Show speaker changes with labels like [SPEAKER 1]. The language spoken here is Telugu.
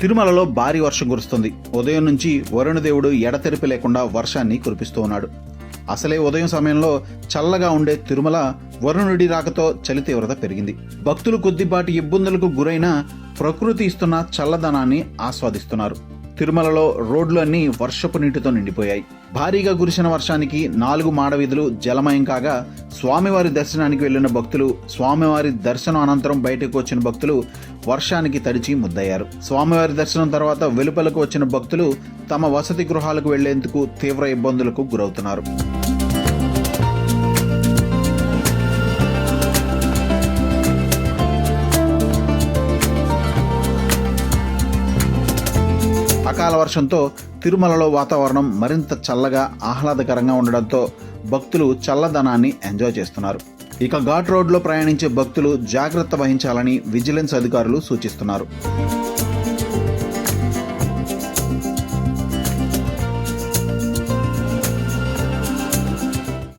[SPEAKER 1] తిరుమలలో భారీ వర్షం కురుస్తుంది. ఉదయం నుంచి వరుణదేవుడు ఎడతెరిపి లేకుండా వర్షాన్ని కురిపిస్తూ ఉన్నాడు. అసలే ఉదయం సమయంలో చల్లగా ఉండే తిరుమల వరుణుడి రాకతో చలి తీవ్రత పెరిగింది. భక్తులు కొద్దిపాటి ఇబ్బందులకు గురైన ప్రకృతి ఇస్తున్న చల్లదనాన్ని ఆస్వాదిస్తున్నారు. తిరుమలలో రోడ్లు అన్నీ వర్షపు నీటితో నిండిపోయాయి. భారీగా కురిసిన వర్షానికి నాలుగు మాడవీధులు జలమయం కాగా స్వామివారి దర్శనానికి వెళ్ళిన భక్తులు స్వామివారి దర్శనం అనంతరం బయటకు వచ్చిన భక్తులు వర్షానికి తడిచి ముద్దయ్యారు. స్వామివారి దర్శనం తర్వాత వెలుపలకు వచ్చిన భక్తులు తమ వసతి గృహాలకు వెళ్ళేందుకు తీవ్ర ఇబ్బందులకు గురవుతున్నారు. అకాల వర్షంతో తిరుమలలో వాతావరణం మరింత చల్లగా ఆహ్లాదకరంగా ఉండడంతో భక్తులు చల్లదనాన్ని ఎంజాయ్ చేస్తున్నారు. ఇక ఘాట్ రోడ్లో ప్రయాణించే భక్తులు జాగ్రత్త వహించాలని విజిలెన్స్ అధికారులు సూచిస్తున్నారు.